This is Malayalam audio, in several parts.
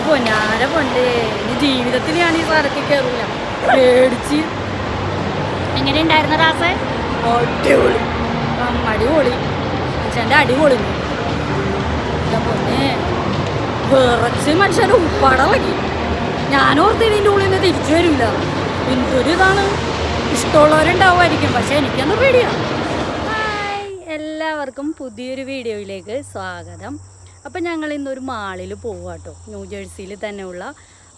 എന്റെ പൊന്നാര പോണ്ടേ ഇനി ജീവിതത്തിൽ ഞാൻ ഈ സ്ഥലത്തിൽ കയറൂല പേടിച്ച്. എങ്ങനെ ഉണ്ടായിരുന്നു റാസേ? അടിപൊളി. അടിപൊളി. മനുഷ്യന്റെ അടിപൊളി. എന്റെ പൊന്നെ വിറച്ച് മനുഷ്യന്റെ ഉപ്പാടളക്കി ഞാനോർത്ത് ഇതിന്റെ ഉള്ളിൽ നിന്ന് തിരിച്ചു വരില്ല എന്തൊരു ഇതാണ്? ഇഷ്ടമുള്ളവരുണ്ടാവുമായിരിക്കും പക്ഷെ എനിക്കൊന്നും പേടിയാണ് എല്ലാവർക്കും പുതിയൊരു വീഡിയോയിലേക്ക് സ്വാഗതം. അപ്പം ഞങ്ങൾ ഇന്നൊരു മാളിൽ പോവാട്ടോ ന്യൂ ജേഴ്സിയിൽ തന്നെയുള്ള.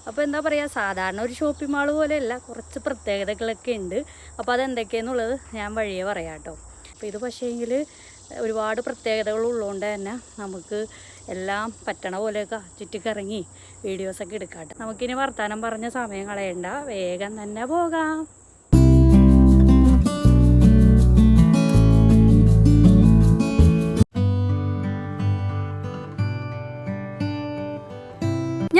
അപ്പോൾ എന്താ പറയുക സാധാരണ ഒരു ഷോപ്പിംഗ് മാൾ പോലെയല്ല കുറച്ച് പ്രത്യേകതകളൊക്കെ ഉണ്ട്. അപ്പോൾ അതെന്തൊക്കെയെന്നുള്ളത് ഞാൻ വഴിയേ പറയാം കേട്ടോ അപ്പോൾ ഇത് പക്ഷേങ്കിൽ ഒരുപാട് പ്രത്യേകതകൾ ഉള്ളതുകൊണ്ട് തന്നെ നമുക്ക് എല്ലാം പറ്റണ പോലെയൊക്കെ ചുറ്റിക്കറങ്ങി വീഡിയോസൊക്കെ എടുക്കാട്ടെ നമുക്കിനി വർത്തമാനം പറഞ്ഞ സമയം കളയണ്ട. വേഗം തന്നെ പോകാം.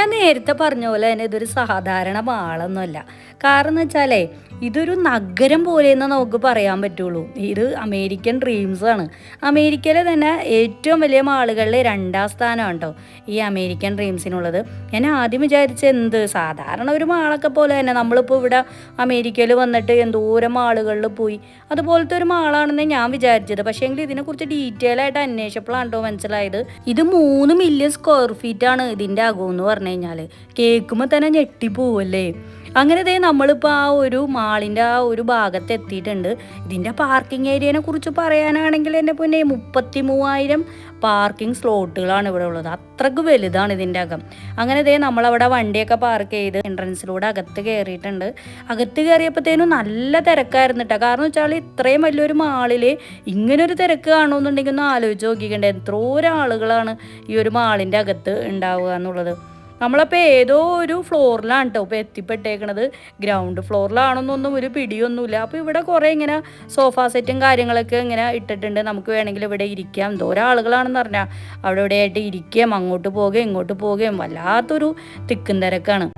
ഞാൻ നേരത്തെ പറഞ്ഞ പോലെ തന്നെ ഇതൊരു സാധാരണ മാളൊന്നുമല്ല കാരണം എന്ന് വെച്ചാലേ ഇതൊരു നഗരം പോലെയെന്ന് നമുക്ക് പറയാൻ പറ്റുള്ളൂ. ഇത് അമേരിക്കൻ ഡ്രീംസ് ആണ്. അമേരിക്കയിലെ തന്നെ ഏറ്റവും വലിയ മാളുകളിൽ രണ്ടാം സ്ഥാനമാണ് കേട്ടോ ഈ അമേരിക്കൻ ഡ്രീംസിനുള്ളത് ഞാൻ ആദ്യം വിചാരിച്ച എന്ത്? സാധാരണ ഒരു മാളൊക്കെ പോലെ തന്നെ നമ്മളിപ്പോൾ ഇവിടെ അമേരിക്കയിൽ വന്നിട്ട് എന്തോരം മാളുകളിൽ പോയി. അതുപോലത്തെ ഒരു മാളാണെന്ന് ഞാൻ വിചാരിച്ചത്. പക്ഷേ എങ്കിൽ ഇതിനെക്കുറിച്ച് ഡീറ്റെയിൽ ആയിട്ട് അന്വേഷിച്ചപ്പോഴാണ് കേട്ടോ മനസ്സിലായത്. ഇത് മൂന്ന് മില്യൺ സ്ക്വയർ ഫീറ്റ് ആണ് ഇതിന്റെ അകം എന്ന് പറഞ്ഞു കഴിഞ്ഞാൽ കേൾക്കുമ്പോൾ തന്നെ ഞെട്ടിപ്പോവല്ലേ? അങ്ങനെ ദേ നമ്മളിപ്പോൾ ആ ഒരു മാളിന്റെ ആ ഒരു ഭാഗത്ത് എത്തിയിട്ടുണ്ട്. ഇതിന്റെ പാർക്കിംഗ് ഏരിയനെ കുറിച്ച് പറയാനാണെങ്കിൽ എന്റെ പൊന്നെ മുപ്പത്തി മൂവായിരം പാർക്കിംഗ് സ്ലോട്ടുകളാണ് ഇവിടെ ഉള്ളത്. അത്രയ്ക്ക് വലുതാണ് ഇതിന്റെ അകം. അങ്ങനെ ദേ നമ്മളവിടെ വണ്ടിയൊക്കെ പാർക്ക് ചെയ്ത് എൻട്രൻസിലൂടെ അകത്ത് കയറിയിട്ടുണ്ട്. അകത്ത് കയറിയപ്പോഴത്തേനും നല്ല തിരക്കായിരുന്നു കേട്ടോ കാരണം വെച്ചാൽ ഇത്രയും വലിയൊരു മാളിൽ ഇങ്ങനൊരു തിരക്ക് കാണുമെന്നുണ്ടെങ്കിൽ ഒന്ന് ആലോചിച്ച് നോക്കിക്കണ്ടേ. എത്രയോ ആളുകളാണ് ഈ ഒരു മാളിന്റെ അകത്ത് ഉണ്ടാവുക എന്നുള്ളത്. നമ്മളപ്പോൾ ഏതോ ഒരു ഫ്ലോറിലാണ് കേട്ടോ ഇപ്പോൾ എത്തിപ്പെട്ടേക്കണത്. ഗ്രൗണ്ട് ഫ്ലോറിലാണെന്നൊന്നും ഒരു പിടിയൊന്നുമില്ല. അപ്പോൾ ഇവിടെ കുറേ ഇങ്ങനെ സോഫ സെറ്റും കാര്യങ്ങളൊക്കെ ഇങ്ങനെ ഇട്ടിട്ടുണ്ട്. നമുക്ക് വേണമെങ്കിൽ ഇവിടെ ഇരിക്കാം. എന്തോരം ആളുകളാണെന്ന് പറഞ്ഞാൽ അവിടെ ഇവിടെ ആയിട്ട് ഇരിക്കുകയും അങ്ങോട്ട് പോവുകയും ഇങ്ങോട്ട് പോവുകയും വല്ലാത്തൊരു തിക്കും തിരക്കാണ്.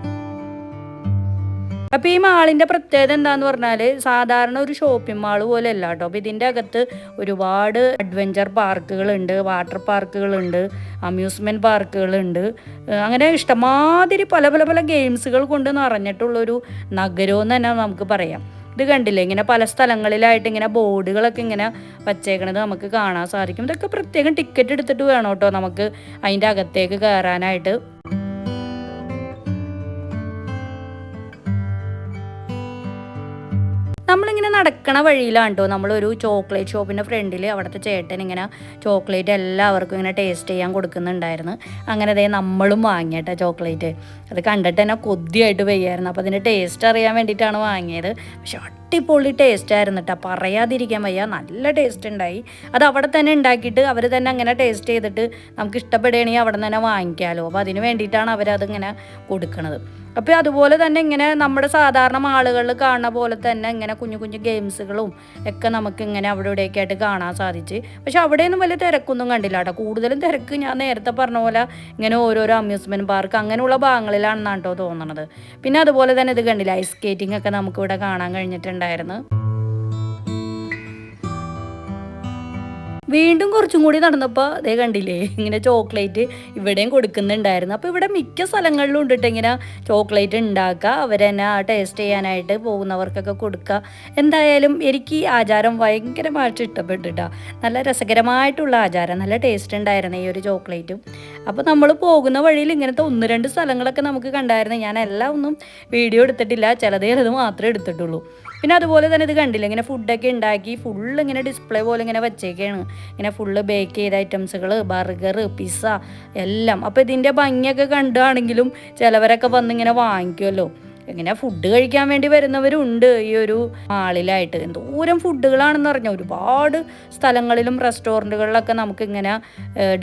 അപ്പോൾ ഈ മാളിന്റെ പ്രത്യേകത എന്താന്ന് പറഞ്ഞാൽ സാധാരണ ഒരു ഷോപ്പിംഗ് മാൾ പോലെ അല്ല കേട്ടോ. അപ്പോൾ ഇതിന്റെ അകത്ത് ഒരുപാട് അഡ്വഞ്ചർ പാർക്കുകളുണ്ട് വാട്ടർ പാർക്കുകളുണ്ട് അമ്യൂസ്മെന്റ് പാർക്കുകളുണ്ട് അങ്ങനെ ഇഷ്ടമാതിരി പല പല പല ഗെയിംസുകൾ കൊണ്ട് നിറഞ്ഞിട്ടുള്ളൊരു നഗരമെന്ന് തന്നെ നമുക്ക് പറയാം. ഇത് കണ്ടില്ലേ? ഇങ്ങനെ പല സ്ഥലങ്ങളിലായിട്ട് ഇങ്ങനെ ബോർഡുകളൊക്കെ ഇങ്ങനെ വച്ചേക്കണത് നമുക്ക് കാണാൻ സാധിക്കും. ഇതൊക്കെ പ്രത്യേകം ടിക്കറ്റ് എടുത്തിട്ട് വേണം കേട്ടോ നമുക്ക് അതിന്റെ അകത്തേക്ക് കയറാനായിട്ട്. നമ്മളിങ്ങനെ നടക്കണ വഴിയിലാണ് കേട്ടോ നമ്മളൊരു ചോക്ലേറ്റ് ഷോപ്പിന്റെ ഫ്രണ്ടിൽ അവിടുത്തെ ചേട്ടൻ ഇങ്ങനെ ചോക്ലേറ്റ് എല്ലാവർക്കും ഇങ്ങനെ ടേസ്റ്റ് ചെയ്യാൻ കൊടുക്കുന്നുണ്ടായിരുന്നു. അങ്ങനെ അതേ നമ്മളും വാങ്ങിയട്ടെ ചോക്ലേറ്റ് അത് കണ്ടിട്ട് തന്നെ കൊതിയായിട്ട് പെയ്യായിരുന്നു അപ്പോൾ അതിന്റെ ടേസ്റ്റ് അറിയാൻ വേണ്ടിയിട്ടാണ് വാങ്ങിയത്. പക്ഷെ അടിപൊളി ടേസ്റ്റ് ആയിരുന്നു കേട്ടോ പറയാതിരിക്കാൻ വയ്യ. നല്ല ടേസ്റ്റ് ഉണ്ടായി. അത് അവിടെ തന്നെ ഉണ്ടാക്കിയിട്ട് അവർ തന്നെ അങ്ങനെ ടേസ്റ്റ് ചെയ്തിട്ട് നമുക്ക് ഇഷ്ടപ്പെടുകയാണെങ്കിൽ അവിടെ തന്നെ വാങ്ങിക്കാമല്ലോ അപ്പോൾ അതിന് വേണ്ടിയിട്ടാണ് അവരതിങ്ങനെ കൊടുക്കുന്നത് അപ്പോൾ അതുപോലെ തന്നെ ഇങ്ങനെ നമ്മുടെ സാധാരണ മാളുകളിൽ കാണുന്ന പോലെ തന്നെ ഇങ്ങനെ കുഞ്ഞു കുഞ്ഞു ഗെയിംസുകളും ഒക്കെ നമുക്ക് ഇങ്ങനെ അവിടെ ഇവിടെയൊക്കെ ആയിട്ട് കാണാൻ സാധിച്ച്. പക്ഷെ അവിടെയൊന്നും വലിയ തിരക്കൊന്നും കണ്ടില്ല കേട്ടോ. കൂടുതലും തിരക്ക് ഞാൻ നേരത്തെ പറഞ്ഞ പോലെ ഇങ്ങനെ ഓരോരോ അമ്യൂസ്മെന്റ് പാർക്ക് അങ്ങനെയുള്ള ഭാഗങ്ങളിലാണെന്നാണ് കേട്ടോ തോന്നണത്. പിന്നെ അതുപോലെ തന്നെ ഇത് കണ്ടില്ല ഐസ് സ്കേറ്റിംഗ് ഒക്കെ നമുക്ക് ഇവിടെ കാണാൻ കഴിഞ്ഞിട്ടുണ്ടായിരുന്നു. വീണ്ടും കുറച്ചും കൂടി നടന്നപ്പോൾ അതേ കണ്ടില്ലേ ഇങ്ങനെ ചോക്ലേറ്റ് ഇവിടെയും കൊടുക്കുന്നുണ്ടായിരുന്നു. അപ്പോൾ ഇവിടെ മിക്ക സ്ഥലങ്ങളിലും ഉണ്ടിട്ട് ട്ടോ ഇങ്ങനെ ചോക്ലേറ്റ് ഉണ്ടാക്കുക അവരെന്നെ ടേസ്റ്റ് ചെയ്യാനായിട്ട് പോകുന്നവർക്കൊക്കെ കൊടുക്കുക. എന്തായാലും എനിക്ക് ഈ ആചാരം ഭയങ്കരമായിട്ട് ഇഷ്ടപ്പെട്ടിട്ടാ. നല്ല രസകരമായിട്ടുള്ള ആചാരം നല്ല ടേസ്റ്റ് ഉണ്ടായിരുന്നു ഈ ഒരു ചോക്ലേറ്റും അപ്പോൾ നമ്മൾ പോകുന്ന വഴിയിൽ ഇങ്ങനത്തെ ഒന്ന് രണ്ട് സ്ഥലങ്ങളൊക്കെ നമുക്ക് കണ്ടായിരുന്നു. ഞാൻ എല്ലാം ഒന്നും വീഡിയോ എടുത്തിട്ടില്ല ചിലതേ ചിലത് മാത്രമേ എടുത്തിട്ടുള്ളൂ. പിന്നെ അതുപോലെ തന്നെ ഇത് കണ്ടില്ല ഇങ്ങനെ ഫുഡൊക്കെ ഉണ്ടാക്കി ഫുള്ള് ഇങ്ങനെ ഡിസ്പ്ലേ പോലെ ഇങ്ങനെ വെച്ചേക്കാണ്. ഇങ്ങനെ ഫുള്ള് ബേക്ക് ചെയ്ത ഐറ്റംസുകൾ ബർഗർ പിസ്സ എല്ലാം. അപ്പോൾ ഇതിന്റെ ഭംഗിയൊക്കെ കണ്ടാണെങ്കിലും ചിലവരൊക്കെ വന്ന് ഇങ്ങനെ വാങ്ങിക്കുമല്ലോ ഇങ്ങനെ ഫുഡ് കഴിക്കാൻ വേണ്ടി വരുന്നവരുണ്ട് ഈ ഒരു മാളിലായിട്ട്. എന്തോരം ഫുഡുകളാണെന്ന് പറഞ്ഞാൽ ഒരുപാട് സ്ഥലങ്ങളിലും റെസ്റ്റോറന്റുകളിലൊക്കെ നമുക്ക് ഇങ്ങനെ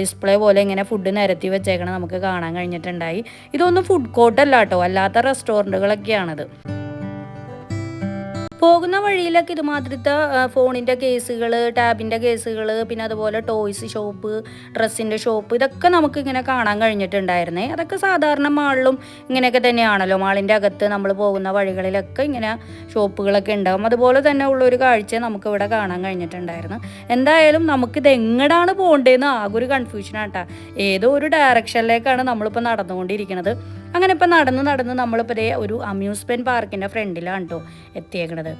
ഡിസ്പ്ലേ പോലെ ഇങ്ങനെ ഫുഡ് നിരത്തി വെച്ചേക്കണം നമുക്ക് കാണാൻ കഴിഞ്ഞിട്ടുണ്ടായി. ഇതൊന്നും ഫുഡ് കോർട്ടല്ല കേട്ടോ അല്ലാത്ത റെസ്റ്റോറന്റുകളൊക്കെയാണത് പോകുന്ന വഴിയിലൊക്കെ ഇതുമാതിരത്തെ ഫോണിന്റെ കേസുകൾ ടാബിന്റെ കേസുകൾ പിന്നെ അതുപോലെ ടോയ്സ് ഷോപ്പ് ഡ്രസ്സിന്റെ ഷോപ്പ് ഇതൊക്കെ നമുക്ക് ഇങ്ങനെ കാണാൻ കഴിഞ്ഞിട്ടുണ്ടായിരുന്നേ. അതൊക്കെ സാധാരണ മാളിലും ഇങ്ങനെയൊക്കെ തന്നെയാണല്ലോ. മാളിന്റെ അകത്ത് നമ്മൾ പോകുന്ന വഴികളിലൊക്കെ ഇങ്ങനെ ഷോപ്പുകളൊക്കെ ഉണ്ടാകും അതുപോലെ തന്നെ ഉള്ളൊരു കാഴ്ച നമുക്ക് ഇവിടെ കാണാൻ കഴിഞ്ഞിട്ടുണ്ടായിരുന്നു. എന്തായാലും നമുക്കിത് എങ്ങടാണ് പോകേണ്ടതെന്ന് ആകെ ഒരു കൺഫ്യൂഷനാണ് കേട്ടോ ഏതോ ഒരു ഡയറക്ഷനിലേക്കാണ് നമ്മളിപ്പോൾ നടന്നുകൊണ്ടിരിക്കുന്നത് അങ്ങനെ ഇപ്പം നടന്ന് നടന്ന് നമ്മളിപ്പോൾ ഇതേ ഒരു അമ്യൂസ്മെന്റ് പാർക്കിന്റെ ഫ്രണ്ടിലാണ് കേട്ടോ എത്തിയേക്കണത്.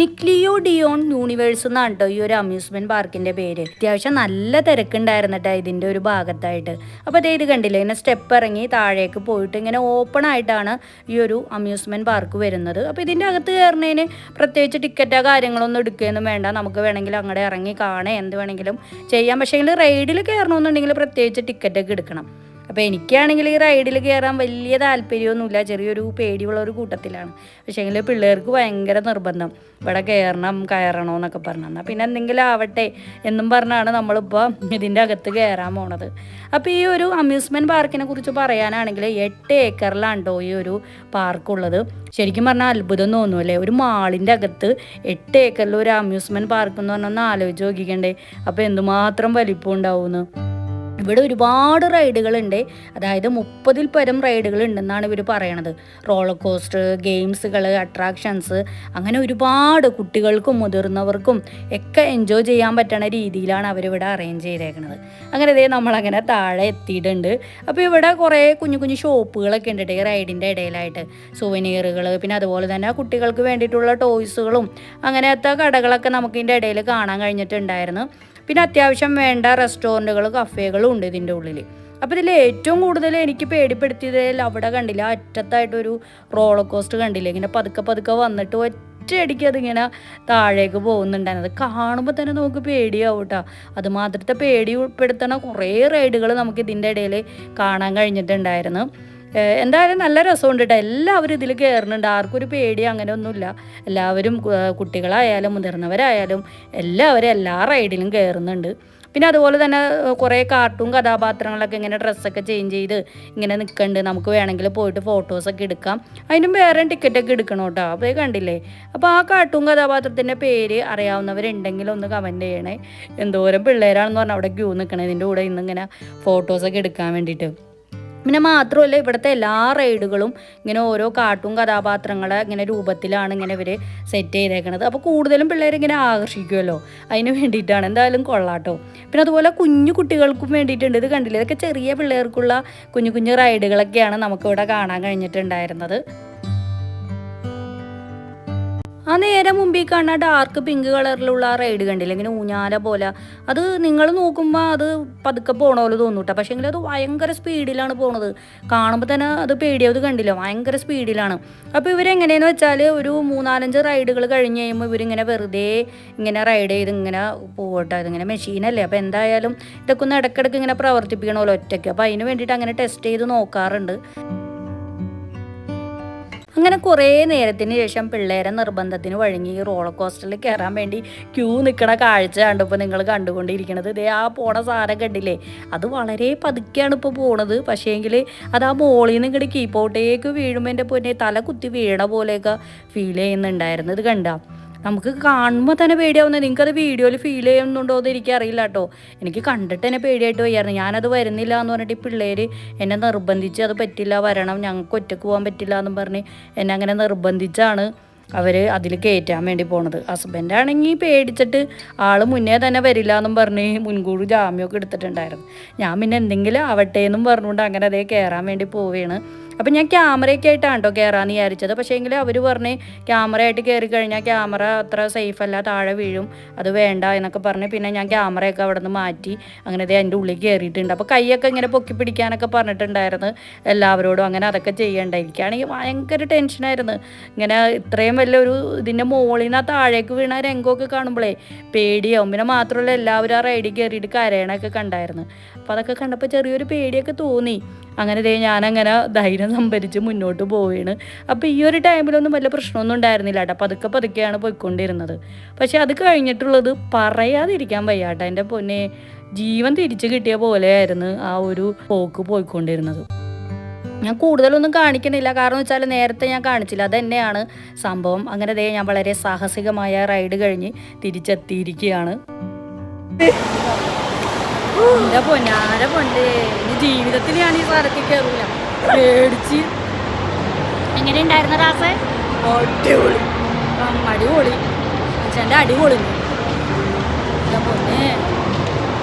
നിക്ലിയോ ഡിയോൺ യൂണിവേഴ്സ് എന്നാണ് കേട്ടോ ഈ ഒരു അമ്യൂസ്മെന്റ് പാർക്കിന്റെ പേര്. അത്യാവശ്യം നല്ല തിരക്കുണ്ടായിരുന്നിട്ടാ ഇതിന്റെ ഒരു ഭാഗത്തായിട്ട്. അപ്പോൾ അതേ ഇത് കണ്ടില്ലേ ഇങ്ങനെ സ്റ്റെപ്പ് ഇറങ്ങി താഴേക്ക് പോയിട്ട് ഇങ്ങനെ ഓപ്പൺ ആയിട്ടാണ് ഈ ഒരു അമ്യൂസ്മെന്റ് പാർക്ക് വരുന്നത്. അപ്പോൾ ഇതിന്റെ അകത്ത് കയറുന്നതിന് പ്രത്യേകിച്ച് ടിക്കറ്റോ കാര്യങ്ങളൊന്നും എടുക്കുകയൊന്നും വേണ്ട. നമുക്ക് വേണമെങ്കിൽ അങ്ങോട്ട് ഇറങ്ങി കാണേ എന്ത് വേണമെങ്കിലും ചെയ്യാം. പക്ഷേ റൈഡിൽ കയറണമെന്നുണ്ടെങ്കിൽ പ്രത്യേകിച്ച് ടിക്കറ്റൊക്കെ എടുക്കണം. അപ്പോൾ എനിക്കാണെങ്കിൽ ഈ റൈഡിൽ കയറാൻ വലിയ താല്പര്യമൊന്നുമില്ല. ചെറിയൊരു പേടിയുള്ള ഒരു കൂട്ടത്തിലാണ് പക്ഷേങ്കിൽ പിള്ളേർക്ക് ഭയങ്കര നിർബന്ധം. ഇവിടെ കയറണം കയറണം എന്നൊക്കെ പറഞ്ഞു. എന്നാൽ പിന്നെ എന്തെങ്കിലും ആവട്ടെ എന്നും പറഞ്ഞാണ് നമ്മളിപ്പോൾ ഇതിന്റെ അകത്ത് കയറാൻ പോണത്. അപ്പോൾ ഈ ഒരു അമ്യൂസ്മെന്റ് പാർക്കിനെ കുറിച്ച് പറയാനാണെങ്കിൽ എട്ട് ഏക്കറിലാണ് കേട്ടോ ഈ ഒരു പാർക്കുള്ളത് ശരിക്കും പറഞ്ഞാൽ അത്ഭുതം തോന്നുമല്ലേ ഒരു മാളിന്റെ അകത്ത് എട്ട് ഏക്കറിൽ ഒരു അമ്യൂസ്മെന്റ് പാർക്ക് എന്ന് പറഞ്ഞാൽ ഒന്ന് ആലോചിച്ച് നോക്കിക്കണ്ടേ. അപ്പോൾ എന്തുമാത്രം വലിപ്പം ഉണ്ടാവുമെന്ന് ഇവിടെ ഒരുപാട് റൈഡുകളുണ്ട്. അതായത് മുപ്പതിൽ പരം റൈഡുകൾ ഉണ്ടെന്നാണ് ഇവർ പറയണത്. റോളർ കോസ്റ്റർ ഗെയിംസുകൾ അട്രാക്ഷൻസ് അങ്ങനെ ഒരുപാട് കുട്ടികൾക്കും മുതിർന്നവർക്കും ഒക്കെ എൻജോയ് ചെയ്യാൻ പറ്റണ രീതിയിലാണ് അവരിവിടെ അറേഞ്ച് ചെയ്തേക്കുന്നത് അങ്ങനെ ഇതേ നമ്മളങ്ങനെ താഴെ എത്തിയിട്ടുണ്ട്. അപ്പോൾ ഇവിടെ കുറേ കുഞ്ഞു കുഞ്ഞു ഷോപ്പുകളൊക്കെ ഉണ്ട് ഈ റൈഡിന്റെ ഇടയിലായിട്ട്. സുവനീറുകൾ പിന്നെ അതുപോലെ തന്നെ കുട്ടികൾക്ക് വേണ്ടിയിട്ടുള്ള ടോയ്സുകളും അങ്ങനത്തെ കടകളൊക്കെ നമുക്ക് ഇതിന്റെ ഇടയിൽ കാണാൻ കഴിഞ്ഞിട്ടുണ്ടായിരുന്നു. പിന്നെ അത്യാവശ്യം വേണ്ട റെസ്റ്റോറന്റുകൾ കഫേകളും ഉണ്ട് ഇതിന്റെ ഉള്ളിൽ അപ്പോൾ ഇതിൽ ഏറ്റവും കൂടുതൽ എനിക്ക് പേടിപ്പെടുത്തിയതിൽ അവിടെ കണ്ടില്ല അറ്റത്തായിട്ടൊരു റോളർ കോസ്റ്റ് കണ്ടില്ല ഇങ്ങനെ പതുക്കെ പതുക്കെ വന്നിട്ട് ഒറ്റയടിക്ക് അതിങ്ങനെ താഴേക്ക് അത് കാണുമ്പോൾ തന്നെ നമുക്ക് പേടിയാവും കേട്ടോ അത് മാത്രത്തെ പേടി ഉൾപ്പെടുത്തണ കുറേ റൈഡുകൾ നമുക്ക് ഇതിന്റെ ഇടയിൽ കാണാൻ കഴിഞ്ഞിട്ടുണ്ടായിരുന്നു. എന്തായാലും നല്ല രസമുണ്ട് കേട്ടോ എല്ലാവരും ഇതിൽ കയറുന്നുണ്ട് ആർക്കും ഒരു പേടി അങ്ങനെ ഒന്നുമില്ല എല്ലാവരും കുട്ടികളായാലും മുതിർന്നവരായാലും എല്ലാവരും എല്ലാ റൈഡിലും കയറുന്നുണ്ട് പിന്നെ അതുപോലെ തന്നെ കുറേ കാർട്ടൂൺ കഥാപാത്രങ്ങളൊക്കെ ഇങ്ങനെ ഡ്രസ്സൊക്കെ ചേഞ്ച് ചെയ്ത് ഇങ്ങനെ നിൽക്കുന്നുണ്ട് നമുക്ക് വേണമെങ്കിൽ പോയിട്ട് ഫോട്ടോസൊക്കെ എടുക്കാം. അതിനും വേറെ ടിക്കറ്റൊക്കെ എടുക്കണം കേട്ടോ അപ്പോൾ കണ്ടില്ലേ? അപ്പോൾ ആ കാർട്ടൂൺ കഥാപാത്രത്തിന്റെ പേര് അറിയാവുന്നവരുണ്ടെങ്കിൽ ഒന്ന് കമന്റ് ചെയ്യണേ. എന്തോരം പിള്ളേരാണെന്ന് പറഞ്ഞാൽ അവിടെ ക്യൂ നിൽക്കണേ ഇതിന്റെ കൂടെ ഇന്നിങ്ങനെ ഫോട്ടോസൊക്കെ എടുക്കാൻ വേണ്ടിയിട്ട്. പിന്നെ മാത്രമല്ല ഇവിടുത്തെ എല്ലാ റൈഡുകളും ഇങ്ങനെ ഓരോ കാർട്ടൂൺ കഥാപാത്രങ്ങളെ ഇങ്ങനെ രൂപത്തിലാണ് ഇങ്ങനെ ഇവർ സെറ്റ് ചെയ്തേക്കണത്. അപ്പോൾ കൂടുതലും പിള്ളേരെ ഇങ്ങനെ ആകർഷിക്കുമല്ലോ അതിന് വേണ്ടിയിട്ടാണ്. എന്തായാലും കൊള്ളാട്ടോ. പിന്നെ അതുപോലെ കുഞ്ഞു കുട്ടികൾക്കും വേണ്ടിയിട്ടുണ്ട്. ഇത് കണ്ടില്ലേ? ഇതൊക്കെ ചെറിയ പിള്ളേർക്കുള്ള കുഞ്ഞു കുഞ്ഞു റൈഡുകളൊക്കെയാണ് നമുക്കിവിടെ കാണാൻ കഴിഞ്ഞിട്ടുണ്ടായിരുന്നത്. ആ നേരെ മുമ്പിൽ കാണുന്ന ഡാർക്ക് പിങ്ക് കളറിലുള്ള ആ റൈഡ് കണ്ടില്ല? ഇങ്ങനെ ഊഞ്ഞാല പോലെ. അത് നിങ്ങൾ നോക്കുമ്പോൾ അത് പതുക്കെ പോണ പോലെ തോന്നൂട്ടോ പക്ഷേ എങ്കിൽ അത് ഭയങ്കര സ്പീഡിലാണ് പോണത്. കാണുമ്പോൾ തന്നെ അത് പേടിയാവത് കണ്ടില്ല? ഭയങ്കര സ്പീഡിലാണ് അപ്പോൾ ഇവരെങ്ങനെയെന്ന് വെച്ചാൽ ഒരു മൂന്നാലഞ്ച് റൈഡുകൾ കഴിഞ്ഞ് കഴിയുമ്പോൾ ഇവരിങ്ങനെ വെറുതെ ഇങ്ങനെ റൈഡ് ചെയ്ത് ഇങ്ങനെ പോകട്ടെ ഇതിങ്ങനെ മെഷീനല്ലേ അപ്പോൾ എന്തായാലും ഇതൊക്കെ ഒന്ന് ഇടയ്ക്കിടയ്ക്ക് ഇങ്ങനെ പ്രവർത്തിപ്പിക്കണമല്ലോ ഒറ്റയ്ക്ക്. അപ്പോൾ അതിന് വേണ്ടിയിട്ട് അങ്ങനെ ടെസ്റ്റ് ചെയ്ത് നോക്കാറുണ്ട്. അങ്ങനെ കുറേ നേരത്തിന് ശേഷം പിള്ളേരെ നിർബന്ധത്തിന് വഴങ്ങി ഈ റോളർ കോസ്റ്ററിൽ കയറാൻ വേണ്ടി ക്യൂ നിൽക്കണ കാഴ്ച കണ്ടപ്പോൾ നിങ്ങൾ കണ്ടുകൊണ്ടിരിക്കണത്. ഇതേ ആ പോണ സാധനം കണ്ടില്ലേ? അത് വളരെ പതുക്കെയാണ് ഇപ്പോൾ പോണത്. പക്ഷേങ്കിൽ അത് ആ മോളിൽ നിന്ന് ഇങ്ങോട്ട് കീപ്പോട്ടേക്ക് വീഴുമ്പോൾ എന്റെ പൊന്നെ തല കുത്തി വീഴണ പോലെയൊക്കെ ഫീൽ ചെയ്യുന്നുണ്ടായിരുന്നു. ഇത് കണ്ട? നമുക്ക് കാണുമ്പോൾ തന്നെ പേടിയാവുന്നത് നിങ്ങൾക്കത് വീഡിയോയിൽ ഫീൽ ചെയ്യുന്നുണ്ടോ എന്ന് എനിക്ക് അറിയില്ല കേട്ടോ എനിക്ക് കണ്ടിട്ട് തന്നെ പേടിയായിട്ട് വയ്യായിരുന്നു. ഞാനത് വരുന്നില്ല എന്ന് പറഞ്ഞിട്ട് ഈ പിള്ളേർ എന്നെ നിർബന്ധിച്ച് അത് പറ്റില്ല വരണം ഞങ്ങൾക്ക് ഒറ്റയ്ക്ക് പോകാൻ പറ്റില്ല എന്നും പറഞ്ഞ് എന്നെ അങ്ങനെ നിർബന്ധിച്ചാണ് അവർ അതിൽ കയറ്റാൻ വേണ്ടി പോണത്. ഹസ്ബൻഡാണെങ്കിൽ പേടിച്ചിട്ട് ആൾ മുന്നേ തന്നെ വരില്ല എന്നും പറഞ്ഞ് മുൻകൂർ ജാമ്യമൊക്കെ എടുത്തിട്ടുണ്ടായിരുന്നു. ഞാൻ പിന്നെ എന്തെങ്കിലും ആവട്ടെ എന്നും പറഞ്ഞുകൊണ്ട് അങ്ങനെ അതേ കയറാൻ വേണ്ടി പോവുകയാണ് അപ്പം ഞാൻ ക്യാമറയൊക്കെ ആയിട്ടാണ് കേട്ടോ കയറാമെന്ന് വിചാരിച്ചത്. പക്ഷേ എങ്കിൽ അവർ പറഞ്ഞ് ക്യാമറ ആയിട്ട് കയറി കഴിഞ്ഞാൽ ക്യാമറ അത്ര സേഫ് അല്ല താഴെ വീഴും അത് വേണ്ട എന്നൊക്കെ പറഞ്ഞ് പിന്നെ ഞാൻ ക്യാമറയൊക്കെ അവിടെ നിന്ന് മാറ്റി അങ്ങനെ അതിന്റെ ഉള്ളിൽ കയറിയിട്ടുണ്ട് അപ്പോൾ കൈയൊക്കെ ഇങ്ങനെ പൊക്കി പിടിക്കാനൊക്കെ പറഞ്ഞിട്ടുണ്ടായിരുന്നു എല്ലാവരോടും. അങ്ങനെ അതൊക്കെ ചെയ്യേണ്ട. എനിക്കാണെങ്കിൽ ഭയങ്കര ടെൻഷനായിരുന്നു. ഇങ്ങനെ ഇത്രയും വലിയൊരു ഇതിന്റെ മുകളിൽ നിന്ന് ആ താഴേക്ക് വീണ രംഗമൊക്കെ കാണുമ്പോഴേ പേടിയാവും. പിന്നെ മാത്രമല്ല എല്ലാവരും ആ റൈഡിൽ കയറിയിട്ട് കരയണൊക്കെ കണ്ടായിരുന്നു. അപ്പോൾ അതൊക്കെ കണ്ടപ്പോൾ ചെറിയൊരു പേടിയൊക്കെ തോന്നി. അങ്ങനെ ദേ ഞാനങ്ങനെ ധൈര്യം സംഭരിച്ച് മുന്നോട്ട് പോവുകയാണ് അപ്പോൾ ഈ ഒരു ടൈമിലൊന്നും വലിയ പ്രശ്നമൊന്നും ഉണ്ടായിരുന്നില്ല കേട്ടോ. പതുക്കെ പതുക്കെയാണ് പോയിക്കൊണ്ടിരുന്നത്. പക്ഷേ അത് കഴിഞ്ഞിട്ടുള്ളത് പറയാതിരിക്കാൻ വയ്യാട്ടോ. എന്റെ പൊന്നെ ജീവൻ തിരിച്ചു കിട്ടിയ പോലെയായിരുന്നു ആ ഒരു പോക്ക് പോയിക്കൊണ്ടിരുന്നത്. ഞാൻ കൂടുതലൊന്നും കാണിക്കണില്ല കാരണം വെച്ചാൽ നേരത്തെ ഞാൻ കാണിച്ചില്ല. അത് തന്നെയാണ് സംഭവം. അങ്ങനെ ദേ ഞാൻ വളരെ സാഹസികമായ റൈഡ് കഴിഞ്ഞ് തിരിച്ചെത്തിയിരിക്കുകയാണ്. എന്റെ പൊന്നാരെ പൊണ്ടേ ഇനി ജീവിതത്തിൽ ഞാൻ ഈ സ്ഥലത്തിൽ കയറില്ല പേടിച്ച്. എങ്ങനെ ഉണ്ടായിരുന്ന റാസേ അടിപൊളി. അടിപൊളി. മനുഷ്യന്റെ അടിപൊളി. എന്റെ പൊന്നെ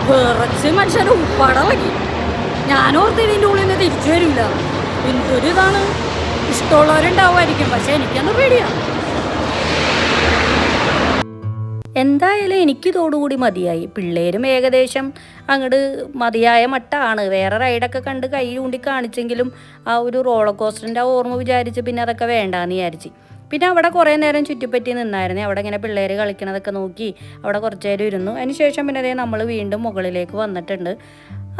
വിറച്ച് മനുഷ്യന്റെ ഉപ്പടളക്കി ഞാനോർത്ത് ഇതിന്റെ ഉള്ളിൽ നിന്ന് തിരിച്ചു വരില്ല എന്തൊരു ഇതാണ്? ഇഷ്ടമുള്ളവരുണ്ടാവുമായിരിക്കും പക്ഷെ എനിക്കന്ന് പേടിയാണ് എന്തായാലും എനിക്ക് എനിക്കിതോടുകൂടി മതിയായി. പിള്ളേരും ഏകദേശം അങ്ങോട്ട് മതിയായ മട്ടാണ്. വേറെ റൈഡൊക്കെ കണ്ട് കൈ ചൂണ്ടി കാണിച്ചെങ്കിലും ആ ഒരു റോളർ കോസ്റ്ററിന്റെ ഓർമ്മ വിചാരിച്ച് പിന്നെ അതൊക്കെ വേണ്ടാന്ന് വിചാരിച്ച്. പിന്നെ അവിടെ കുറേ നേരം ചുറ്റിപ്പറ്റി നിന്നായിരുന്നു. അവിടെ ഇങ്ങനെ പിള്ളേർ കളിക്കണതൊക്കെ നോക്കി അവിടെ കുറച്ച് നേരം ഇരുന്നു. അതിനുശേഷം പിന്നെ അതേ നമ്മൾ വീണ്ടും മുകളിലേക്ക് വന്നിട്ടുണ്ട്.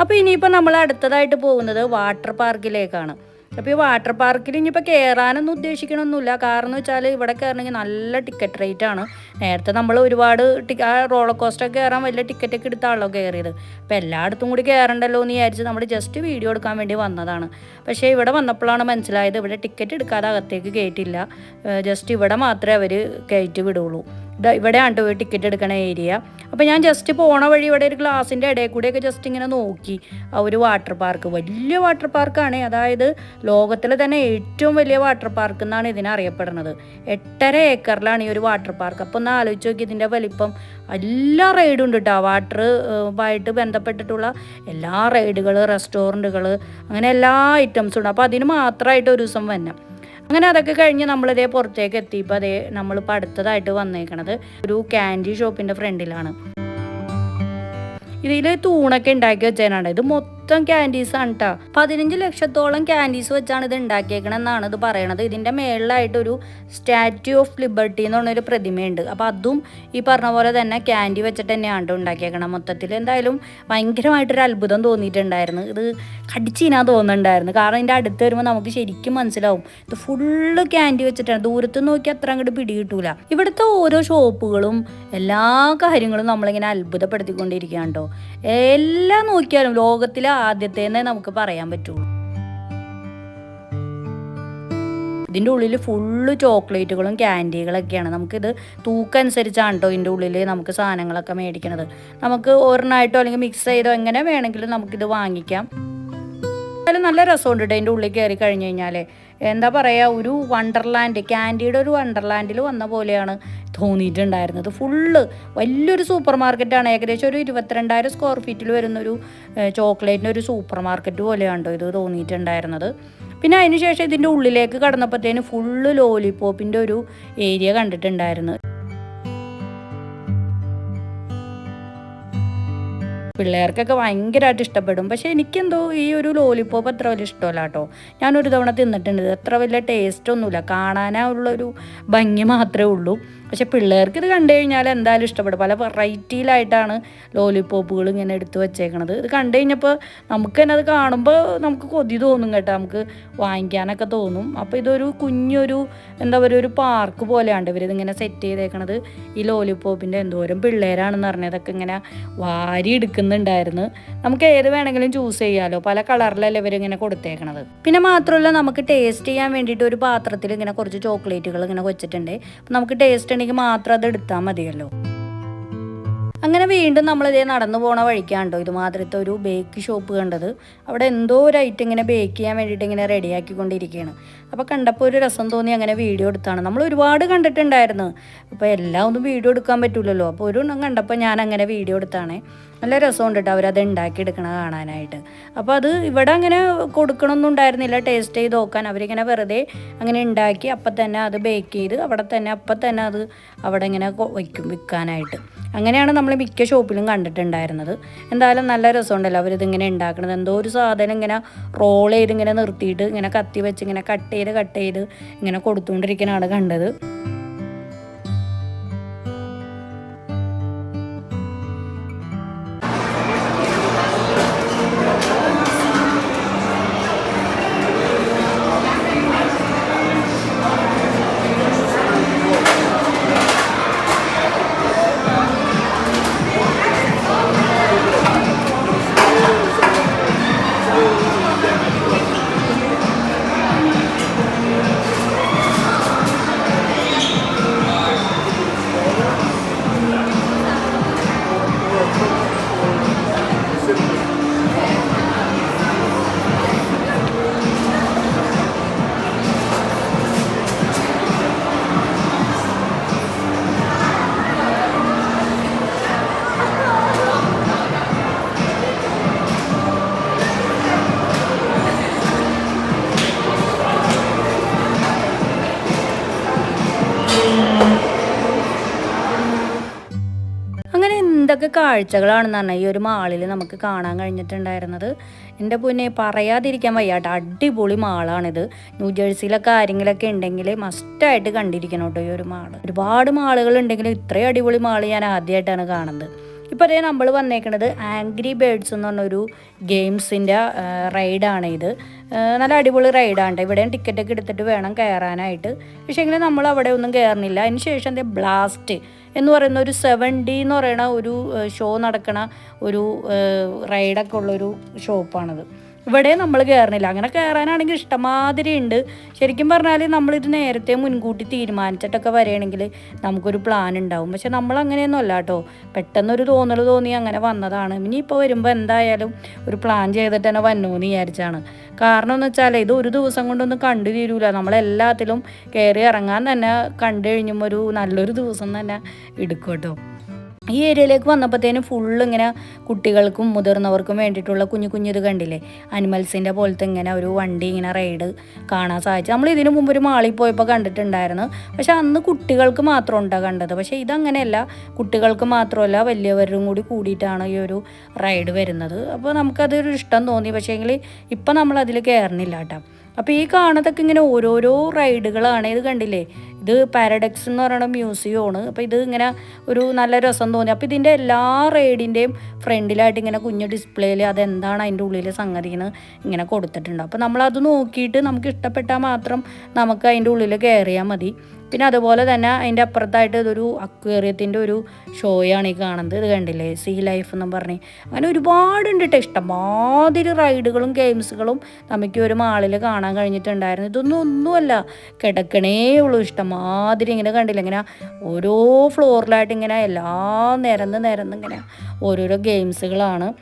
അപ്പോൾ ഇനിയിപ്പോൾ നമ്മൾ അടുത്തതായിട്ട് പോകുന്നത് വാട്ടർ പാർക്കിലേക്കാണ് അപ്പോൾ ഈ വാട്ടർ പാർക്കിൽ ഇനിയിപ്പോൾ കയറാനൊന്നും ഉദ്ദേശിക്കണമൊന്നുമില്ല കാരണം എന്ന് വെച്ചാൽ ഇവിടെ കയറണമെങ്കിൽ നല്ല ടിക്കറ്റ് റേറ്റ് ആണ്. നേരത്തെ നമ്മൾ ഒരുപാട് ആ റോളർ കോസ്റ്റർ കയറാൻ വലിയ ടിക്കറ്റ് ഒക്കെ എടുത്താണല്ലോ കയറിയത് അപ്പോൾ എല്ലായിടത്തും കൂടി കയറണ്ടല്ലോ എന്ന് വിചാരിച്ച് നമ്മൾ ജസ്റ്റ് വീഡിയോ എടുക്കാൻ വേണ്ടി വന്നതാണ്. പക്ഷേ ഇവിടെ വന്നപ്പോഴാണ് മനസ്സിലായത് ഇവിടെ ടിക്കറ്റ് എടുക്കാതെ അകത്തേക്ക് കയറ്റില്ല ജസ്റ്റ് ഇവിടെ മാത്രമേ അവർ കയറ്റി വിടുള്ളൂ. ഇവിടെയാണ് കേട്ടോ ടിക്കറ്റ് എടുക്കണ ഏരിയ അപ്പോൾ ഞാൻ ജസ്റ്റ് പോണ വഴി ഇവിടെ ഒരു ഗ്ലാസിന്റെ ഇടയിൽ കൂടെയൊക്കെ ജസ്റ്റ് ഇങ്ങനെ നോക്കി. ആ ഒരു വാട്ടർ പാർക്ക് വലിയ വാട്ടർ പാർക്കാണ് അതായത് ലോകത്തിലെ തന്നെ ഏറ്റവും വലിയ വാട്ടർ പാർക്ക് എന്നാണ് ഇതിനെ അറിയപ്പെടുന്നത്. എട്ടര ഏക്കറിലാണ് ഈ ഒരു വാട്ടർ പാർക്ക് അപ്പോൾ ഒന്ന് ആലോചിച്ച് നോക്കി ഇതിന്റെ വലിപ്പം. എല്ലാ റൈഡും ഉണ്ട് കേട്ടോ വാട്ടർ ആയിട്ട് ബന്ധപ്പെട്ടിട്ടുള്ള എല്ലാ റൈഡുകൾ റെസ്റ്റോറന്റുകൾ അങ്ങനെ എല്ലാ ഐറ്റംസും ഉണ്ട്. അപ്പോൾ അതിന് മാത്രമായിട്ട് ഒരു ദിവസം വന്നെ. അങ്ങനെ അതൊക്കെ കഴിഞ്ഞ് നമ്മളിതേ പുറത്തേക്ക് എത്തിയപ്പോൾ അതേ നമ്മളിപ്പോൾ അടുത്തതായിട്ട് വന്നേക്കണത് ഒരു ക്യാൻഡി ഷോപ്പിന്റെ ഫ്രണ്ടിലാണ് ഇതിൽ തൂണൊക്കെ ഉണ്ടാക്കി വെച്ചതിനാണ് ഇത് മൊത്തം ക്യാൻഡീസ് ആണ് കേട്ടോ പതിനഞ്ച് ലക്ഷത്തോളം ക്യാൻഡീസ് വെച്ചാണ് ഇത് ഉണ്ടാക്കിയേക്കണം എന്നാണ് ഇത് പറയണത്. ഇതിന്റെ മേളിലായിട്ട് ഒരു സ്റ്റാറ്റ്യൂ ഓഫ് ലിബർട്ടി എന്ന് പറഞ്ഞൊരു പ്രതിമയുണ്ട്. അപ്പോൾ അതും ഈ പറഞ്ഞ പോലെ തന്നെ ക്യാൻഡി വെച്ചിട്ട് തന്നെയാണ് ഉണ്ടാക്കിയേക്കണം മൊത്തത്തിൽ. എന്തായാലും ഭയങ്കരമായിട്ടൊരു അത്ഭുതം തോന്നിയിട്ടുണ്ടായിരുന്നു. ഇത് കടിച്ചിനാ തോന്നുന്നുണ്ടായിരുന്നു. കാരണം ഇതിന്റെ അടുത്ത് വരുമ്പോൾ നമുക്ക് ശരിക്കും മനസ്സിലാവും. ഇത് ഫുള്ള് ക്യാൻഡി വെച്ചിട്ടാണ്. ദൂരത്ത് നോക്കി അത്ര അങ്ങോട്ട് പിടികിട്ടൂല. ഇവിടുത്തെ ഓരോ ഷോപ്പുകളും എല്ലാ കാര്യങ്ങളും നമ്മളിങ്ങനെ അത്ഭുതപ്പെടുത്തിക്കൊണ്ടിരിക്കുകയാണ് കേട്ടോ എല്ലാം നോക്കിയാലും ലോകത്തിലെ ആദ്യത്തേന്നേ നമുക്ക് പറയാൻ പറ്റുള്ളൂ. ഇതിന്റെ ഉള്ളിൽ ഫുള്ള് ചോക്ലേറ്റുകളും ക്യാൻഡികളൊക്കെയാണ്. നമുക്കിത് തൂക്കനുസരിച്ചാണ് കേട്ടോ ഇതിന്റെ ഉള്ളിൽ നമുക്ക് സാധനങ്ങളൊക്കെ മേടിക്കണത്. നമുക്ക് ഒരെണ്ണമായിട്ടോ അല്ലെങ്കിൽ മിക്സ് ചെയ്തോ എങ്ങനെ വേണമെങ്കിലും നമുക്കിത് വാങ്ങിക്കാം. നല്ല രസമുണ്ട് കേട്ടോ അതിന്റെ ഉള്ളിൽ കയറി കഴിഞ്ഞ് കഴിഞ്ഞാൽ എന്താ പറയുക ഒരു വണ്ടർലാൻഡ് ക്യാൻഡിയുടെ ഒരു വണ്ടർലാൻഡിൽ വന്ന പോലെയാണ് തോന്നിയിട്ടുണ്ടായിരുന്നത്. ഫുള്ള് വലിയൊരു സൂപ്പർ മാർക്കറ്റാണ് ഏകദേശം ഒരു ഇരുപത്തിരണ്ടായിരം സ്ക്വയർ ഫീറ്റിൽ വരുന്നൊരു ചോക്ലേറ്റിന്റെ ഒരു സൂപ്പർ മാർക്കറ്റ് പോലെയാണ് ഇത് തോന്നിയിട്ടുണ്ടായിരുന്നത്. പിന്നെ അതിനുശേഷം ഇതിന്റെ ഉള്ളിലേക്ക് കടന്നപ്പോഴത്തേന് ഫുള്ള് ലോലിപോപ്പിന്റെ ഒരു ഏരിയ കണ്ടിട്ടുണ്ടായിരുന്നു. പിള്ളേർക്കൊക്കെ ഭയങ്കരമായിട്ട് ഇഷ്ടപ്പെടും. പക്ഷെ എനിക്കെന്തോ ഈ ഒരു ലോലിപ്പോപ്പ് അത്ര വലിയ ഇഷ്ടമല്ല കേട്ടോ. ഞാനൊരു തവണ തിന്നിട്ടുണ്ട്. അത്ര വലിയ ടേസ്റ്റ് ഒന്നുമില്ല. കാണാനുള്ളൊരു ഭംഗി മാത്രമേ ഉള്ളൂ. പക്ഷെ പിള്ളേർക്ക് ഇത് കണ്ടു കഴിഞ്ഞാൽ എന്തായാലും ഇഷ്ടപ്പെടും. പല വെറൈറ്റിയിലായിട്ടാണ് ലോലിപോപ്പുകൾ ഇങ്ങനെ എടുത്തു വെച്ചേക്കണത്. ഇത് കണ്ടു കഴിഞ്ഞപ്പോൾ നമുക്ക് തന്നെ അത് കാണുമ്പോൾ നമുക്ക് കൊതി തോന്നും കേട്ടോ. നമുക്ക് വാങ്ങിക്കാനൊക്കെ തോന്നും. അപ്പോൾ ഇതൊരു കുഞ്ഞൊരു എന്താ പറയുക ഒരു പാർക്ക് പോലെയാണ് ഇവരിതിങ്ങനെ സെറ്റ് ചെയ്തേക്കണത്. ഈ ലോലിപോപ്പിന്റെ എന്തോരം പിള്ളേരാണെന്ന് പറഞ്ഞതൊക്കെ ഇങ്ങനെ വാരി എടുക്കുന്നുണ്ടായിരുന്നു. നമുക്ക് ഏത് വേണമെങ്കിലും ചൂസ് ചെയ്യാമല്ലോ പല കളറിലല്ലേ ഇവരിങ്ങനെ കൊടുത്തേക്കണത്. പിന്നെ മാത്രമല്ല നമുക്ക് ടേസ്റ്റ് ചെയ്യാൻ വേണ്ടിയിട്ട് ഒരു പാത്രത്തിൽ ഇങ്ങനെ കുറച്ച് ചോക്ലേറ്റുകൾ ഇങ്ങനെ വെച്ചിട്ടുണ്ട്. നമുക്ക് ടേസ്റ്റ് ഉണ്ടെങ്കിൽ മാത്രം അത് എടുത്താൽ മതിയല്ലോ. അങ്ങനെ വീണ്ടും നമ്മളിതേ നടന്നു പോണ വഴിക്കാണ്ടോ ഇതുമാതിരത്തെ ഒരു ബേക്ക് ഷോപ്പ് കണ്ടത്. അവിടെ എന്തോ ഒരു ഐറ്റം ഇങ്ങനെ ബേക്ക് ചെയ്യാൻ വേണ്ടിയിട്ട് ഇങ്ങനെ റെഡിയാക്കിക്കൊണ്ടിരിക്കുകയാണ് അപ്പോൾ കണ്ടപ്പോൾ ഒരു രസം തോന്നി അങ്ങനെ വീഡിയോ എടുത്താണ്. നമ്മൾ ഒരുപാട് കണ്ടിട്ടുണ്ടായിരുന്നു. അപ്പോൾ എല്ലാം ഒന്നും വീഡിയോ എടുക്കാൻ പറ്റില്ലല്ലോ അപ്പോൾ ഒരു കണ്ടപ്പോൾ ഞാൻ അങ്ങനെ വീഡിയോ എടുത്താണ്. നല്ല രസമുണ്ട് കേട്ടോ അവരത് ഉണ്ടാക്കിയെടുക്കണ കാണാനായിട്ട്. അപ്പോൾ അത് ഇവിടെ അങ്ങനെ കൊടുക്കണമൊന്നും ഉണ്ടായിരുന്നില്ല. ടേസ്റ്റ് ചെയ്ത് നോക്കാൻ അവരിങ്ങനെ വെറുതെ അങ്ങനെ ഉണ്ടാക്കി അപ്പം തന്നെ അത് ബേക്ക് ചെയ്ത് അവിടെ തന്നെ അപ്പം തന്നെ അത് അവിടെ ഇങ്ങനെ വയ്ക്കും വിൽക്കാനായിട്ട്. അങ്ങനെയാണ് നമ്മൾ മിക്ക ഷോപ്പിലും കണ്ടിട്ടുണ്ടായിരുന്നത്. എന്തായാലും നല്ല രസമുണ്ടല്ലോ അവരിതിങ്ങനെ ഉണ്ടാക്കണത്. എന്തോ ഒരു സാധനം ഇങ്ങനെ റോൾ ചെയ്ത് ഇങ്ങനെ നിർത്തിയിട്ട് ഇങ്ങനെ കത്തി വെച്ച് ഇങ്ങനെ കട്ട് ചെയ്ത് കട്ട് ചെയ്ത് ഇങ്ങനെ കൊടുത്തുകൊണ്ടിരിക്കുന്നതാണ് കണ്ടത്. കാഴ്ചകളാണെന്ന് പറഞ്ഞാൽ ഈ ഒരു മാളിൽ നമുക്ക് കാണാൻ കഴിഞ്ഞിട്ടുണ്ടായിരുന്നത്. എന്റെ പൊന്നെ പറയാതിരിക്കാൻ വയ്യാട്ടോ. അടിപൊളി മാളാണിത്. ന്യൂജേഴ്സിയിലൊക്കെ ആരെങ്കിലൊക്കെ ഉണ്ടെങ്കിൽ മസ്റ്റായിട്ട് കണ്ടിരിക്കണം കേട്ടോ ഈ ഒരു മാൾ. ഒരുപാട് മാളുകൾ ഉണ്ടെങ്കിലും ഇത്രയും അടിപൊളി മാൾ ഞാൻ ആദ്യമായിട്ടാണ് കാണുന്നത്. ഇപ്പോൾ അതേ നമ്മൾ വന്നേക്കുന്നത് ആംഗ്രി ബേഡ്സ് എന്ന് പറഞ്ഞൊരു ഗെയിംസിന്റെ റൈഡാണ് ഇത്. നല്ല അടിപൊളി റൈഡാണ് ഇവിടെയും ടിക്കറ്റൊക്കെ എടുത്തിട്ട് വേണം കയറാനായിട്ട്. പക്ഷേ എങ്കിലും നമ്മൾ അവിടെ ഒന്നും കയറുന്നില്ല. അതിന് ശേഷം എന്താ ബ്ലാസ്റ്റ്. എന്ന് പറയുന്ന ഒരു സെവൻ ഡി എന്ന് പറയുന്ന ഒരു ഷോ നടക്കണ ഒരു റൈഡൊക്കെ ഉള്ളൊരു ഷോപ്പാണത് ഇവിടെ നമ്മൾ കയറണില്ല അങ്ങനെ കയറാനാണെങ്കിൽ ഇഷ്ടമാതിരി ഉണ്ട്. ശരിക്കും പറഞ്ഞാൽ നമ്മളിത് നേരത്തെ മുൻകൂട്ടി തീരുമാനിച്ചിട്ടൊക്കെ വരികയാണെങ്കിൽ നമുക്കൊരു പ്ലാൻ ഉണ്ടാവും. പക്ഷെ നമ്മൾ അങ്ങനെയൊന്നും അല്ല കേട്ടോ പെട്ടെന്നൊരു തോന്നൽ തോന്നി അങ്ങനെ വന്നതാണ്. ഇനി ഇപ്പോൾ വരുമ്പോൾ എന്തായാലും ഒരു പ്ലാൻ ചെയ്തിട്ട് തന്നെ വന്നോന്ന് വിചാരിച്ചാണ്. കാരണം എന്ന് വെച്ചാൽ ഇത് ഒരു ദിവസം കൊണ്ടൊന്നും കണ്ടു തീരൂല. നമ്മളെല്ലാത്തിലും കയറി ഇറങ്ങാൻ തന്നെ കണ്ടു കഴിഞ്ഞുമ്പോൾ ഒരു നല്ലൊരു ദിവസം തന്നെ എടുക്കും കേട്ടോ ഈ ഏരിയയിലേക്ക് വന്നപ്പോഴത്തേനും ഫുള്ള് ഇങ്ങനെ കുട്ടികൾക്കും മുതിർന്നവർക്കും വേണ്ടിയിട്ടുള്ള കുഞ്ഞു കുഞ്ഞു ഇത് കണ്ടില്ലേ? അനിമൽസിന്റെ പോലത്തെ ഇങ്ങനെ ഒരു വണ്ടി ഇങ്ങനെ റൈഡ് കാണാൻ സാധിച്ചു. നമ്മൾ ഇതിനു മുമ്പ് ഒരു മാളിൽ പോയപ്പോൾ കണ്ടിട്ടുണ്ടായിരുന്നു. പക്ഷേ അന്ന് കുട്ടികൾക്ക് മാത്രം ഉണ്ടാ കണ്ടത്. പക്ഷേ ഇതങ്ങനെയല്ല. കുട്ടികൾക്ക് മാത്രമല്ല വലിയവരും കൂടി കൂടിയിട്ടാണ് ഈ ഒരു റൈഡ് വരുന്നത്. അപ്പോൾ നമുക്കതൊരു ഇഷ്ടം തോന്നി. പക്ഷേ എങ്കിൽ ഇപ്പം നമ്മൾ കയറുന്നില്ല കേട്ടോ. അപ്പോൾ ഈ കാണുന്നതൊക്കെ ഇങ്ങനെ ഓരോരോ റൈഡുകളാണ്. ഇത് കണ്ടില്ലേ? ഇത് പാരഡക്സ് എന്ന് പറയുന്ന മ്യൂസിയമാണ് അപ്പോൾ ഇത് ഇങ്ങനെ ഒരു നല്ല രസം തോന്നി. അപ്പോൾ ഇതിന്റെ എല്ലാ റൈഡിന്റെയും ഫ്രണ്ടിലായിട്ട് ഇങ്ങനെ കുഞ്ഞു ഡിസ്പ്ലേയിൽ അതെന്താണ് അതിന്റെ ഉള്ളിൽ സംഗതിന്ന് ഇങ്ങനെ കൊടുത്തിട്ടുണ്ട്. അപ്പോൾ നമ്മളത് നോക്കിയിട്ട് നമുക്ക് ഇഷ്ടപ്പെട്ടാൽ മാത്രം നമുക്ക് അതിന്റെ ഉള്ളിൽ കയറിയാൽ മതി. പിന്നെ അതുപോലെ തന്നെ അതിന്റെ അപ്പുറത്തായിട്ട് ഇതൊരു അക്വേറിയത്തിന്റെ ഒരു ഷോയാണ് ഈ കാണുന്നത്. ഇത് കണ്ടില്ലേ? സീ ലൈഫ് എന്നും പറഞ്ഞ്. അങ്ങനെ ഒരുപാടുണ്ട് കേട്ടോ ഇഷ്ടമാതിരി റൈഡുകളും ഗെയിംസുകളും നമുക്ക് ഒരു മാളിൽ കാണാൻ കഴിഞ്ഞിട്ടുണ്ടായിരുന്നു. ഇതൊന്നും ഒന്നുമല്ല. കിടക്കണേ ഉള്ളൂ. ഇഷ്ടമാതിരി ഇങ്ങനെ കണ്ടില്ല? ഇങ്ങനെ ഓരോ ഫ്ലോറിലായിട്ട് ഇങ്ങനെ എല്ലാ നിരന്ന് നിരന്ന് ഇങ്ങനെ ഓരോരോ ഗെയിംസുകളാണ്.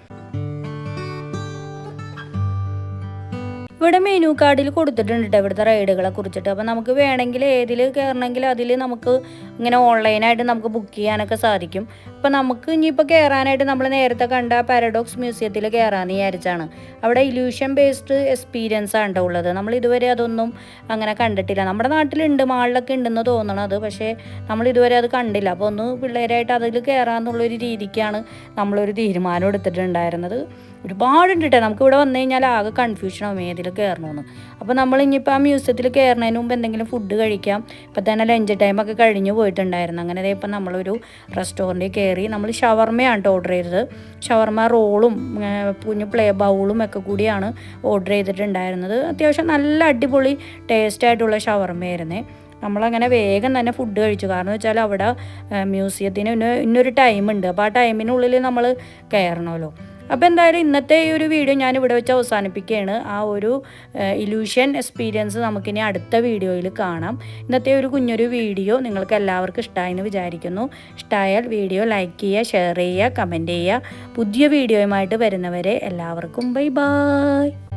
ഇവിടെ മെനു കാർഡിൽ കൊടുത്തിട്ടുണ്ട് കേട്ടോ ഇവിടുത്തെ റൈഡുകളെ കുറിച്ചിട്ട്. അപ്പോൾ നമുക്ക് വേണമെങ്കിൽ ഏതിൽ കയറണമെങ്കിൽ അതിൽ നമുക്ക് ഇങ്ങനെ ഓൺലൈനായിട്ട് നമുക്ക് ബുക്ക് ചെയ്യാനൊക്കെ സാധിക്കും. അപ്പോൾ നമുക്ക് ഇനിയിപ്പോൾ കയറാനായിട്ട് നമ്മൾ നേരത്തെ കണ്ട പാരഡോക്സ് മ്യൂസിയത്തിൽ കയറാമെന്ന് വിചാരിച്ചാണ്. അവിടെ ഇല്യൂഷൻ ബേസ്ഡ് എക്സ്പീരിയൻസ് ആണ് ഉള്ളത്. നമ്മൾ ഇതുവരെ അതൊന്നും അങ്ങനെ കണ്ടിട്ടില്ല. നമ്മുടെ നാട്ടിലുണ്ട് മാളിലൊക്കെ ഉണ്ടെന്ന് അത്. പക്ഷേ നമ്മൾ ഇതുവരെ അത് കണ്ടില്ല. അപ്പോൾ ഒന്ന് പിള്ളേരായിട്ട് അതിൽ കയറാമെന്നുള്ളൊരു രീതിക്കാണ് നമ്മളൊരു തീരുമാനം എടുത്തിട്ടുണ്ടായിരുന്നത്. ഒരുപാടുണ്ട് കേട്ടോ നമുക്ക് ഇവിടെ വന്നു കഴിഞ്ഞാൽ ആകെ കൺഫ്യൂഷൻ ആവും ഏതിൽ കയറണമെന്ന് അപ്പോൾ നമ്മൾ ഇനിയിപ്പോൾ ആ മ്യൂസിയത്തിൽ കയറുന്നതിന് മുമ്പ് എന്തെങ്കിലും ഫുഡ് കഴിക്കാം. ഇപ്പം തന്നെ ലഞ്ച് ടൈമൊക്കെ കഴിഞ്ഞു പോയിട്ടുണ്ടായിരുന്നു. അങ്ങനെ ഇപ്പം നമ്മളൊരു റെസ്റ്റോറന്റിൽ കയറി. നമ്മൾ ഷവർമയാണ് ഓർഡർ ചെയ്തത്. ഷവർമ റോളും കുഞ്ഞു പ്ലേ ബൗളും ഒക്കെ കൂടിയാണ് ഓർഡർ ചെയ്തിട്ടുണ്ടായിരുന്നത്. അത്യാവശ്യം നല്ല അടിപൊളി ടേസ്റ്റ് ആയിട്ടുള്ള ഷവർമയായിരുന്നേ. നമ്മളങ്ങനെ വേഗം തന്നെ ഫുഡ് കഴിച്ചു. കാരണം വെച്ചാൽ അവിടെ മ്യൂസിയത്തിന് ഇന്ന ഇന്നൊരു ടൈമുണ്ട് അപ്പോൾ ആ ടൈമിനുള്ളിൽ നമ്മൾ കയറണമല്ലോ. അപ്പോൾ എന്തായാലും ഇന്നത്തെ ഈ ഒരു വീഡിയോ ഞാൻ ഇവിടെ വെച്ച് അവസാനിപ്പിക്കുകയാണ്. ആ ഒരു ഇലൂഷൻ എക്സ്പീരിയൻസ് നമുക്കിനി അടുത്ത വീഡിയോയിൽ കാണാം. ഇന്നത്തെ ഒരു കുഞ്ഞൊരു വീഡിയോ നിങ്ങൾക്ക് എല്ലാവർക്കും ഇഷ്ടമായെന്ന് വിചാരിക്കുന്നു. ഇഷ്ടമായാൽ വീഡിയോ ലൈക്ക് ചെയ്യുക ഷെയർ ചെയ്യുക കമന്റ് ചെയ്യുക. പുതിയ വീഡിയോയുമായിട്ട് വരുന്നവരെ എല്ലാവർക്കും ബൈ ബായ്